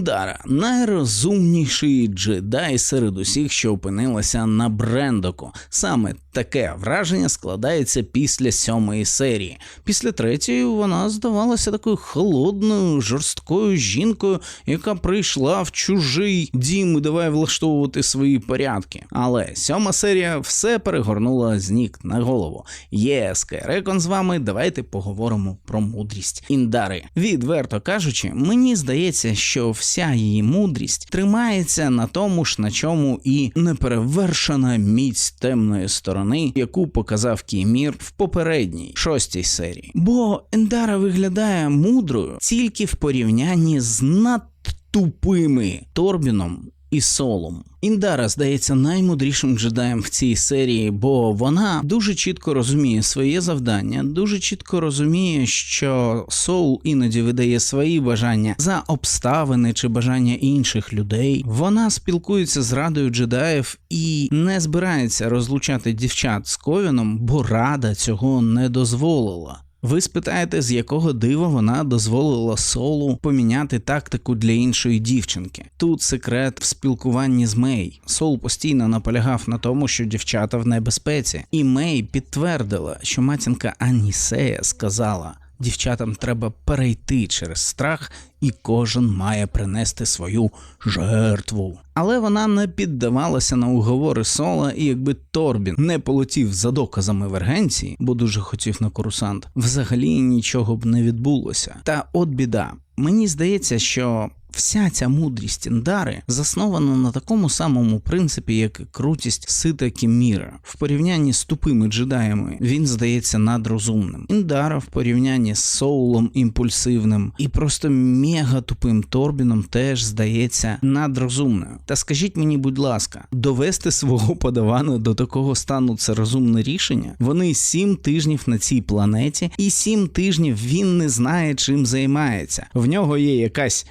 Індара найрозумніший джедай серед усіх, що опинилися на Брендоку. Саме таке враження складається після сьомої серії. Після третьої вона здавалася такою холодною, жорсткою жінкою, яка прийшла в чужий дім і давай влаштовувати свої порядки. Але сьома серія все перегорнула з ніг на голову. Є Скайрекон з вами. Давайте поговоримо про мудрість Індари. Відверто кажучи, мені здається, що вся її мудрість тримається на тому ж, на чому і неперевершена міць темної сторони, яку показав Кімір в попередній шостій серії. Бо Ендара виглядає мудрою тільки в порівнянні з над. Тупими Торбіном і Солом. Індара здається наймудрішим джедаєм в цій серії, бо вона дуже чітко розуміє своє завдання, дуже чітко розуміє, що Соул іноді видає свої бажання за обставини чи бажання інших людей. Вона спілкується з радою джедаїв і не збирається розлучати дівчат з Ковіном, бо рада цього не дозволила. Ви спитаєте, з якого дива вона дозволила Солу поміняти тактику для іншої дівчинки. Тут секрет в спілкуванні з Мей. Сол постійно наполягав на тому, що дівчата в небезпеці, і Мей підтвердила, що матінка Анісея сказала. Дівчатам треба перейти через страх, і кожен має принести свою жертву. Але вона не піддавалася на уговори Сола, і якби Торбін не полетів за доказами в Ергенції, бо дуже хотів на курсант, взагалі нічого б не відбулося. Та от біда. Мені здається, що вся ця мудрість Індари заснована на такому самому принципі, як крутість сита Кіміра. В порівнянні з тупими джедаями він здається надрозумним. Індара в порівнянні з Соулом імпульсивним і просто мега тупим Торбіном теж здається надрозумною. Та скажіть мені, будь ласка, довести свого подавана до такого стану це розумне рішення? Вони сім тижнів на цій планеті, і сім тижнів він не знає, чим займається. В нього є якась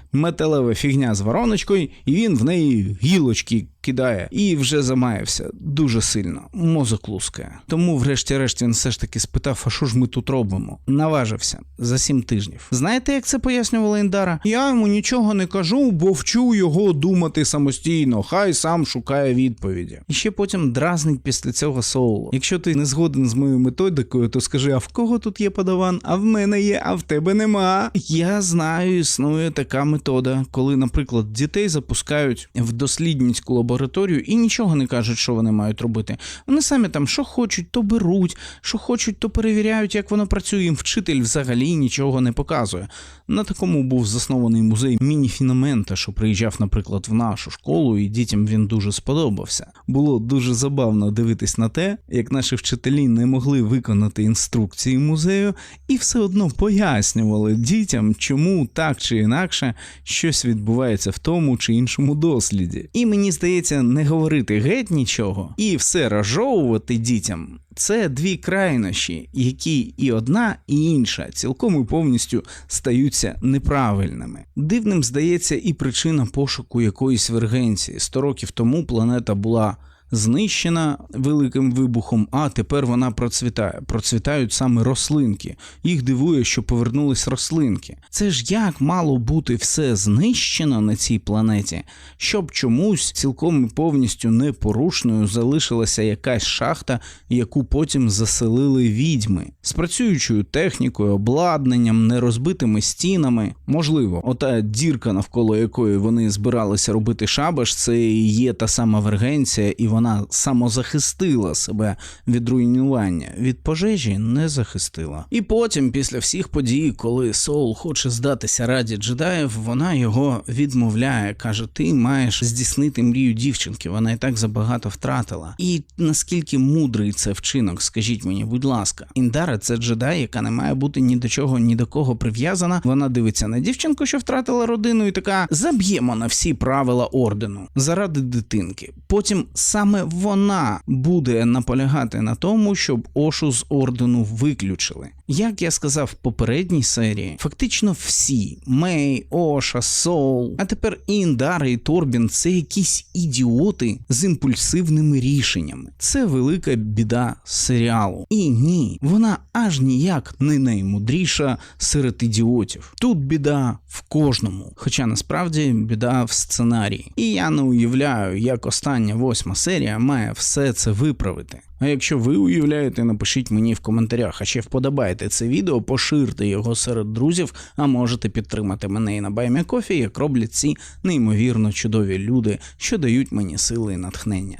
металева фігня з вороночкою, і він в неї гілочки кидає і вже замаявся дуже сильно. Мозок лускає. Тому, врешті-решт, він все ж таки спитав: а що ж ми тут робимо? Наважився за сім тижнів. Знаєте, як це пояснювала Індара? Я йому нічого не кажу, бо вчу його думати самостійно. Хай сам шукає відповіді. І ще потім дразнить після цього соулу. Якщо ти не згоден з моєю методикою, то скажи: а в кого тут є подаван? А в мене є, а в тебе нема. Я знаю, існує така метода, коли, наприклад, дітей запускають в дослідницьку лабораторію і нічого не кажуть, що вони мають робити. Вони самі там що хочуть, то беруть, що хочуть, то перевіряють, як воно працює. Їм вчитель взагалі нічого не показує. На такому був заснований музей міні-фінамента, що приїжджав, наприклад, в нашу школу, і дітям він дуже сподобався. Було дуже забавно дивитись на те, як наші вчителі не могли виконати інструкції музею, і все одно пояснювали дітям, чому так чи інакше щось відбувається в тому чи іншому досліді. І мені здається, не говорити геть нічого і все розжовувати дітям. Це дві крайнощі, які і одна, і інша цілком і повністю стаються неправильними. Дивним здається і причина пошуку якоїсь вергенції. Сто років тому планета була знищена великим вибухом, а тепер вона процвітає. Процвітають саме рослинки. Їх дивує, що повернулись рослинки. Це ж як мало бути все знищено на цій планеті, щоб чомусь цілком і повністю непорушною залишилася якась шахта, яку потім заселили відьми з працюючою технікою, обладнанням, нерозбитими стінами. Можливо, ота дірка, навколо якої вони збиралися робити шабаш, це і є та сама вергенція, і вона самозахистила себе від руйнування, від пожежі не захистила. І потім, після всіх подій, коли Соул хоче здатися раді джедаїв, вона його відмовляє, каже: Ти маєш здійснити мрію дівчинки, вона і так забагато втратила. І наскільки мудрий це вчинок, скажіть мені, будь ласка, Індара це джедай, яка не має бути ні до чого, ні до кого прив'язана. Вона дивиться на дівчинку, що втратила родину, і така заб'ємо на всі правила ордену заради дитинки. Потім сам саме вона буде наполягати на тому, щоб Ошу з ордену виключили. Як я сказав в попередній серії, фактично всі Мей, Оша, Соул, а тепер і Індар, і Торбін це якісь ідіоти з імпульсивними рішеннями. Це велика біда серіалу. І ні, вона аж ніяк не наймудріша серед ідіотів. Тут біда в кожному, хоча насправді біда в сценарії. І я не уявляю, як остання восьма серія має все це виправити. А якщо ви уявляєте, напишіть мені в коментарях, а ще вподобаєте це відео, поширте його серед друзів, а можете підтримати мене і на Баймі Кофі, як роблять ці неймовірно чудові люди, що дають мені сили і натхнення.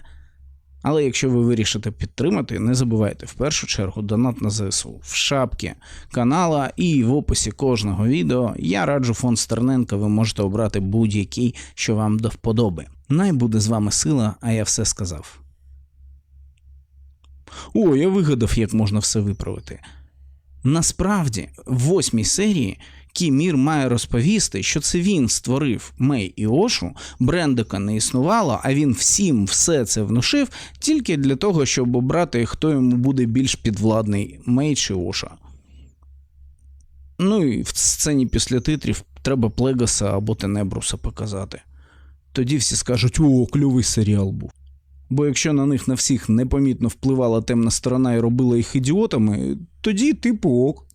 Але якщо ви вирішите підтримати, не забувайте в першу чергу донат на ЗСУ в шапці канала і в описі кожного відео я раджу фонд Стерненка, ви можете обрати будь-який, що вам до вподоби. Най буде з вами сила, а я все сказав. О, я вигадав, як можна все виправити. Насправді, в восьмій серії Кімір має розповісти, що це він створив Мей і Ошу, Брендека не існувало, а він всім все це внушив тільки для того, щоб обрати, хто йому буде більш підвладний Мей чи Оша. Ну і в сцені після титрів треба Плегаса або Тенебруса показати. Тоді всі скажуть: о, кльовий серіал був. Бо якщо на них на всіх непомітно впливала темна сторона і робила їх ідіотами, тоді типу ок.